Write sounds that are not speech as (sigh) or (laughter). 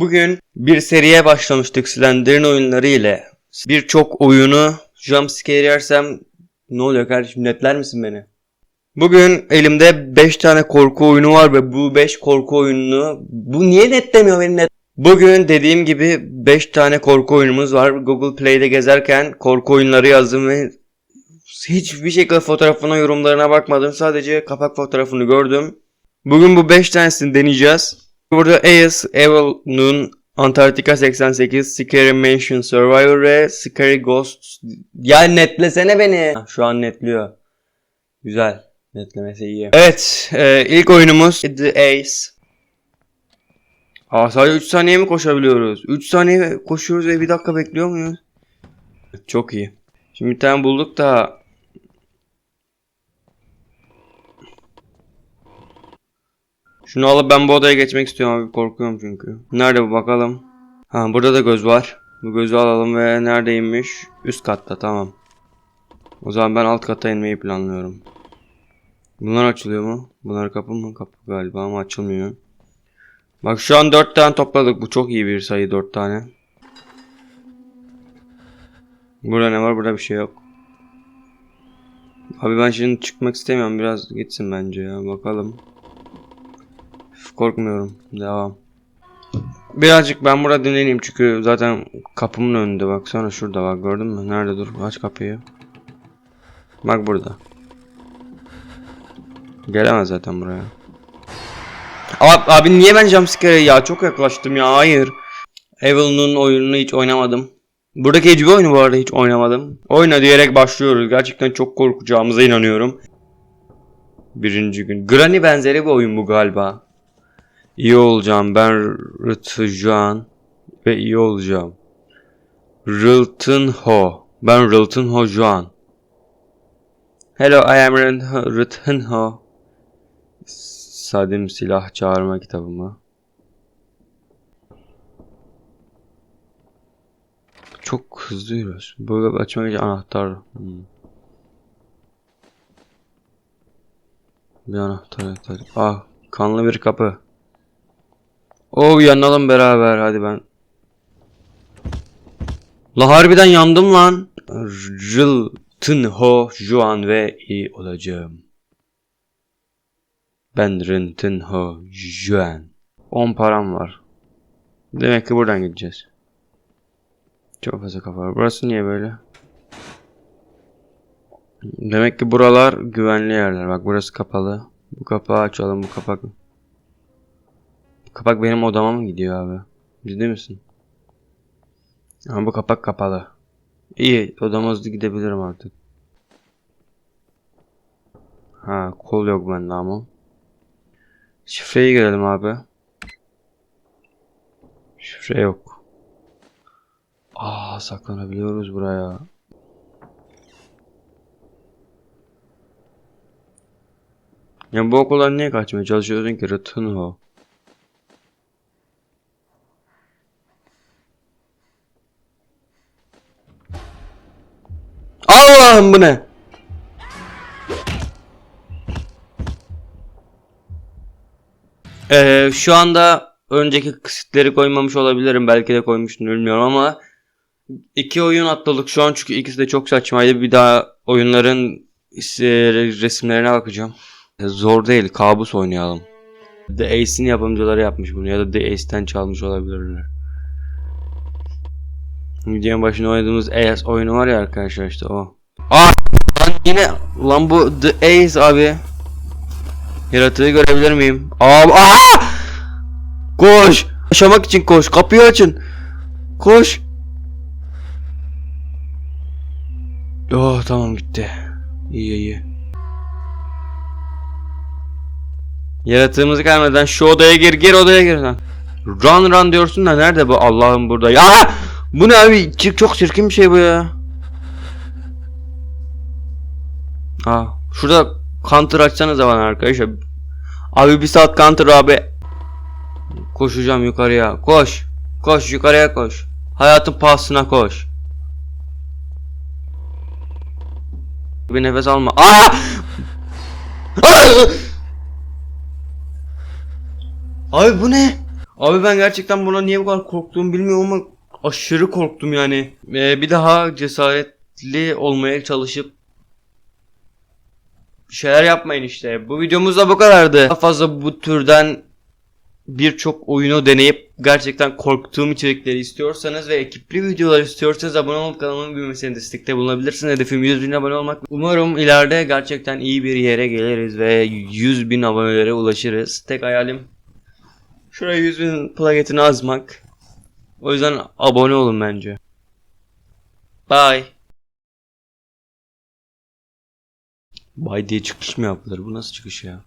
Bugün bir seriye başlamıştık Slender'in oyunları ile. Birçok oyunu jumpscare yersem ne oluyor kardeşim netler misin beni? Bugün elimde 5 tane korku oyunu var ve bu 5 korku oyununu bu niye netlemiyor beni net? Bugün dediğim gibi 5 tane korku oyunumuz var. Google Play'de gezerken korku oyunları yazdım ve hiçbir şekilde fotoğrafına yorumlarına bakmadım. Sadece kapak fotoğrafını gördüm. Bugün bu 5 tanesini deneyeceğiz. Burada Ace, Evil Noon, Antarktika 88, Scary Mansion Survivor ve Scary Ghosts. Ya netlesene beni. Şu an netliyor. Güzel. Netlemesi iyi. Evet. e, ilk oyunumuz The Ace. Aa sadece 3 saniye mi koşabiliyoruz? 3 saniye koşuyoruz ve 1 dakika bekliyor muyuz? Çok iyi. Şimdi bir tane bulduk da Şunu alıp ben bu odaya geçmek istiyorum abi korkuyorum çünkü. Nerede bu bakalım. Ha burada da göz var. Bu gözü alalım ve neredeymiş? Üst katta tamam. O zaman ben alt kata inmeyi planlıyorum. Bunlar açılıyor mu? Bunlar kapı mı? Kapı galiba ama açılmıyor. Bak şu an 4 tane topladık. Bu çok iyi bir sayı 4 tane. Burada ne var? Burada bir şey yok. Abi ben şimdi çıkmak istemiyorum. Biraz gitsin bence ya. Bakalım. Korkmuyorum. Devam. Birazcık ben burada dinleneyim çünkü zaten kapımın önünde baksana şurada bak gördün mü? Nerede dur? Aç kapıyı. Bak burada. Gelemez zaten buraya. Abi, abi niye ben jumpscare ya çok yaklaştım ya hayır. Evil'ın oyununu hiç oynamadım. Buradaki hiçbir oyunu bu arada hiç oynamadım. Oyna diyerek başlıyoruz. Gerçekten çok korkacağımıza inanıyorum. Birinci gün. Granny benzeri bir oyun bu galiba. İyi olacağım. Ben Rıtıcan ve iyi olacağım. Rıltın Ho. Ben Rıltın Ho Juan. Hello, I am Rıltın Ho. Sadim silah çağırma kitabı mı? Çok hızlı yürüyoruz. Böyle açmak için anahtar. Hmm. Bir anahtar. Ah, kanlı bir kapı. Oo yanalım beraber hadi ben. La harbiden yandım lan. Rıltın ho Juan ve iyi olacağım. Ben Rıltın ho Juan. 10 param var. Demek ki buradan gideceğiz. Çok fazla kafa var. Burası niye böyle? Demek ki buralar güvenli yerler. Bak burası kapalı. Bu kapağı açalım. Bu kapak. Kapak benim odama mı gidiyor abi? Ciddi misin? Ama bu kapak kapalı. İyi. Odama hızlı gidebilirim artık. Ha kol yok bende ama. Şifreyi girelim abi. Şifre yok. Aa saklanabiliyoruz buraya. Ya bu okuldan niye kaçmaya çalışıyorsun ki Rıtın Allah'ım bu ne? Ee, şu anda önceki kısıtları koymamış olabilirim. Belki de koymuştum bilmiyorum ama iki oyun atladık şu an çünkü ikisi de çok saçmaydı. Bir daha oyunların resimlerine bakacağım. Zor değil. Kabus oynayalım. The Ace'in yapımcıları yapmış bunu ya da The Ace'ten çalmış olabilirler. Videonun başında oynadığımız Ace oyunu var ya arkadaşlar işte o. Lan yine lan bu The Ace abi. Yaratığı görebilir miyim? Abi aha! Koş! Yaşamak için koş. Kapıyı açın. Koş. Oh tamam gitti. İyi iyi. Yaratığımızı gelmeden şu odaya gir gir odaya gir lan. Run run diyorsun da nerede bu Allah'ım burada ya bu ne abi çok çirkin bir şey bu ya. Aa şurada counter açsanız bana arkadaşlar. Abi bir saat counter abi. Koşacağım yukarıya koş. Koş yukarıya koş. Hayatın pahasına koş. Bir nefes alma. Aa! (laughs) Abi bu ne? Abi ben gerçekten buna niye bu kadar korktuğumu bilmiyorum ama aşırı korktum yani. Ee, bir daha cesaretli olmaya çalışıp bir şeyler yapmayın işte. Bu videomuz da bu kadardı. Daha fazla bu türden birçok oyunu deneyip gerçekten korktuğum içerikleri istiyorsanız ve ekipli videolar istiyorsanız abone olup kanalımın büyümesine destekte bulunabilirsiniz. Hedefim 100 bin abone olmak. Umarım ileride gerçekten iyi bir yere geliriz ve 100 bin abonelere ulaşırız. Tek hayalim şuraya 100 bin plaketini azmak. O yüzden abone olun bence. Bye. Bye diye çıkış mı yapılır? Bu nasıl çıkış ya?